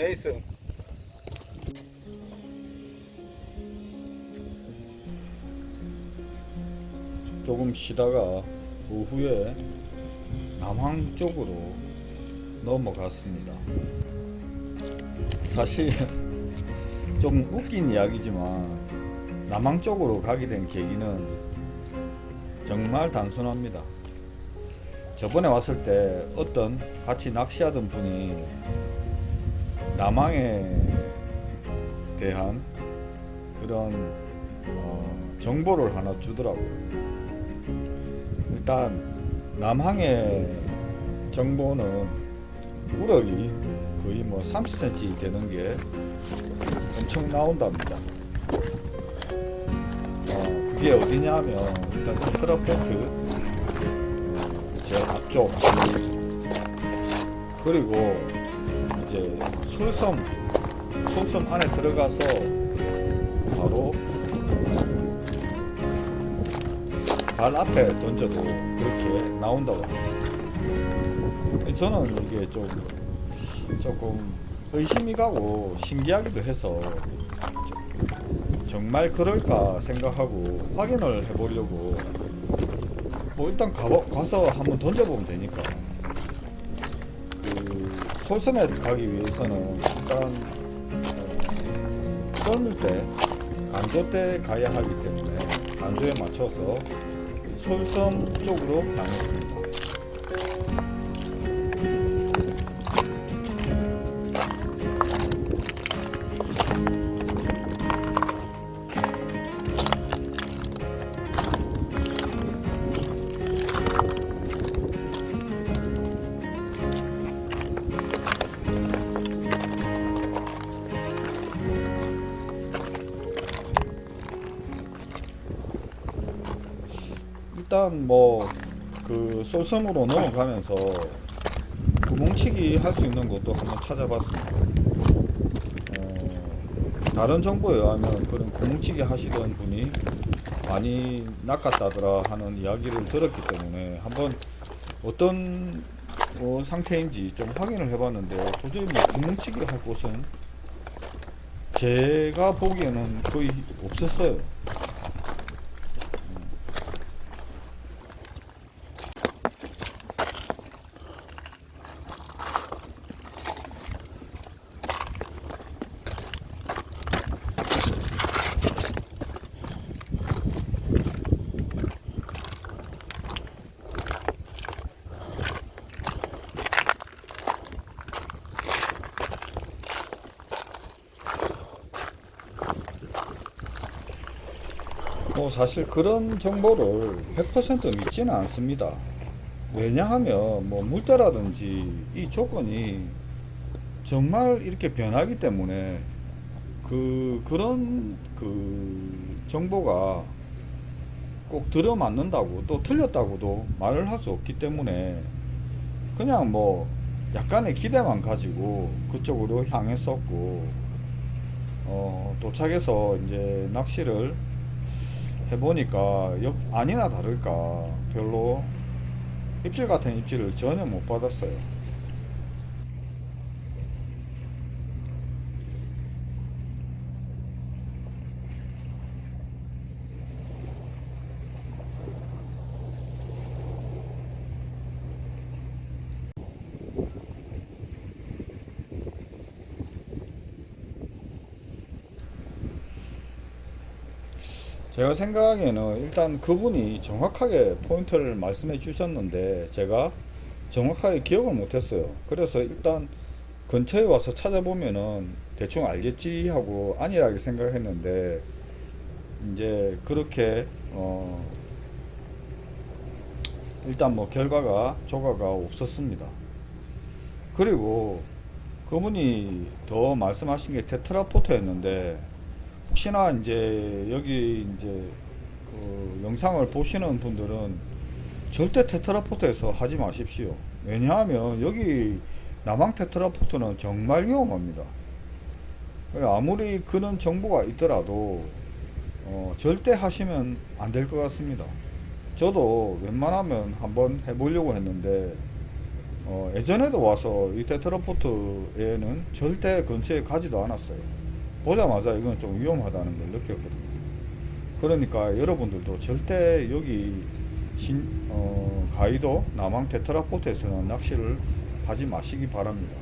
네이슨 조금 쉬다가 오후에 남항 쪽으로 넘어갔습니다. 사실 좀 웃긴 이야기지만 남항 쪽으로 가게 된 계기는 정말 단순합니다. 저번에 왔을 때 어떤 같이 낚시하던 분이 남항에 대한 그런 어, 정보를 하나 주더라고요. 일단 남항의 정보는 우럭이 거의 뭐 30cm 되는 게 엄청 나온답니다. 어, 그게 어디냐면 일단 테트라포트 어, 제 앞쪽 그리고 이제 솔섬 솔섬 안에 들어가서 바로 발 앞에 던져도 그렇게 나온다고 합니다. 저는 이게 좀 조금 의심이 가고 신기하기도 해서 좀 정말 그럴까 생각하고 확인을 해보려고 뭐 일단 가, 가서 한번 던져보면 되니까 그 솔섬에 가기 위해서는 일단 어, 썰물 때 간조 때 가야 하기 때문에 간조에 맞춰서 솔섬 쪽으로 향했습니다. 일단 뭐 그 솔섬으로 넘어가면서 구멍치기 할 수 있는 것도 한번 찾아봤습니다. 어, 다른 정보에 의하면 그런 구멍치기 하시던 분이 많이 낚았다더라 하는 이야기를 들었기 때문에 한번 어떤 어, 상태인지 좀 확인을 해봤는데 도저히 뭐 구멍치기 할 곳은 제가 보기에는 거의 없었어요. 뭐 사실 그런 정보를 100% 믿지는 않습니다. 왜냐하면 뭐 물때라든지 이 조건이 정말 이렇게 변하기 때문에 그 그런 그 정보가 꼭 들어맞는다고 또 틀렸다고도 말을 할 수 없기 때문에 그냥 뭐 약간의 기대만 가지고 그쪽으로 향했었고 어 도착해서 이제 낚시를 해보니까 역, 아니나 다를까 별로 입질 같은 입질을 전혀 못 받았어요. 제가 생각하기에는 일단 그분이 정확하게 포인트를 말씀해 주셨는데 제가 정확하게 기억을 못했어요. 그래서 일단 근처에 와서 찾아보면은 대충 알겠지 하고 안일하게 생각했는데 이제 그렇게 어 일단 뭐 결과가 조과가 없었습니다. 그리고 그분이 더 말씀하신 게 테트라포트였는데 혹시나 이제 여기 이제 그 영상을 보시는 분들은 절대 테트라포트에서 하지 마십시오. 왜냐하면 여기 남항 테트라포트는 정말 위험합니다. 아무리 그런 정보가 있더라도 어, 절대 하시면 안 될 것 같습니다. 저도 웬만하면 한번 해보려고 했는데 어, 예전에도 와서 이 테트라포트에는 절대 근처에 가지도 않았어요. 보자마자 이건 좀 위험하다는 걸 느꼈거든요. 그러니까 여러분들도 절대 여기 신, 어, 가이도 남항 테트라포트에서는 낚시를 하지 마시기 바랍니다.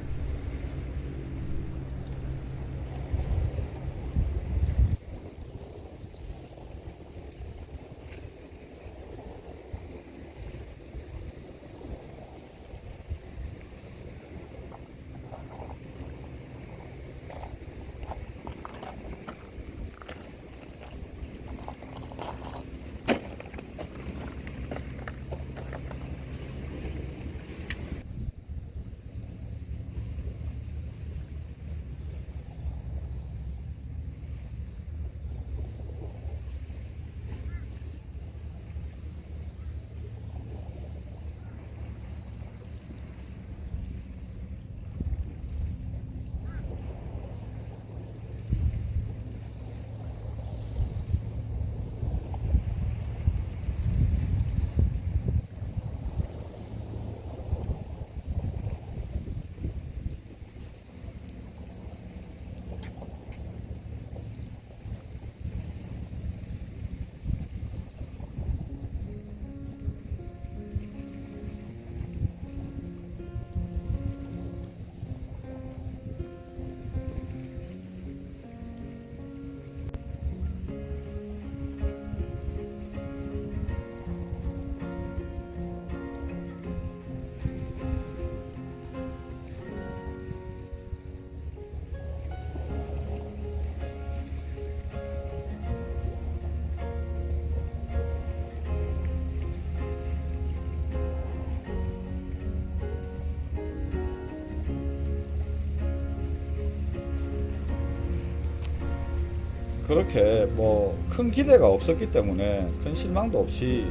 그렇게 뭐 큰 기대가 없었기 때문에 큰 실망도 없이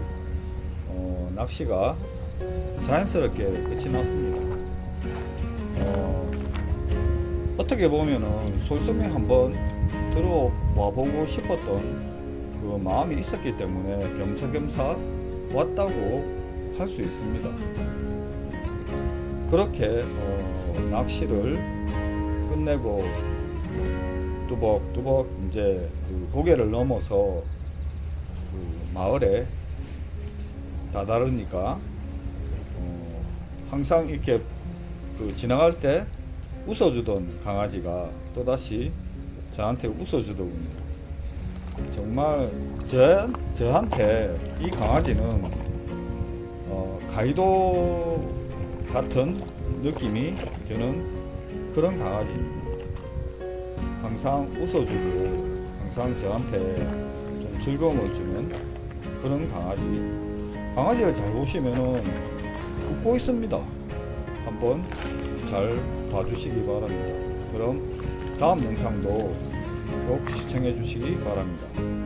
어, 낚시가 자연스럽게 끝이 났습니다. 어, 어떻게 보면은 솔섬에 한번 들어와 보고 싶었던 그 마음이 있었기 때문에 겸사겸사 왔다고 할 수 있습니다. 그렇게 어, 낚시를 끝내고 뚜벅뚜벅 이제 그 고개를 넘어서 그 마을에 다다르니까 어, 항상 이렇게 그 지나갈 때 웃어주던 강아지가 또다시 저한테 웃어주더군요. 정말 저, 저한테 이 강아지는 어, 가이도 같은 느낌이 드는 그런 강아지입니다. 항상 웃어주고 항상 저한테 좀 즐거움을 주는 그런 강아지. 강아지를 잘 보시면은 웃고 있습니다. 한번 잘 봐주시기 바랍니다. 그럼 다음 영상도 꼭 시청해 주시기 바랍니다.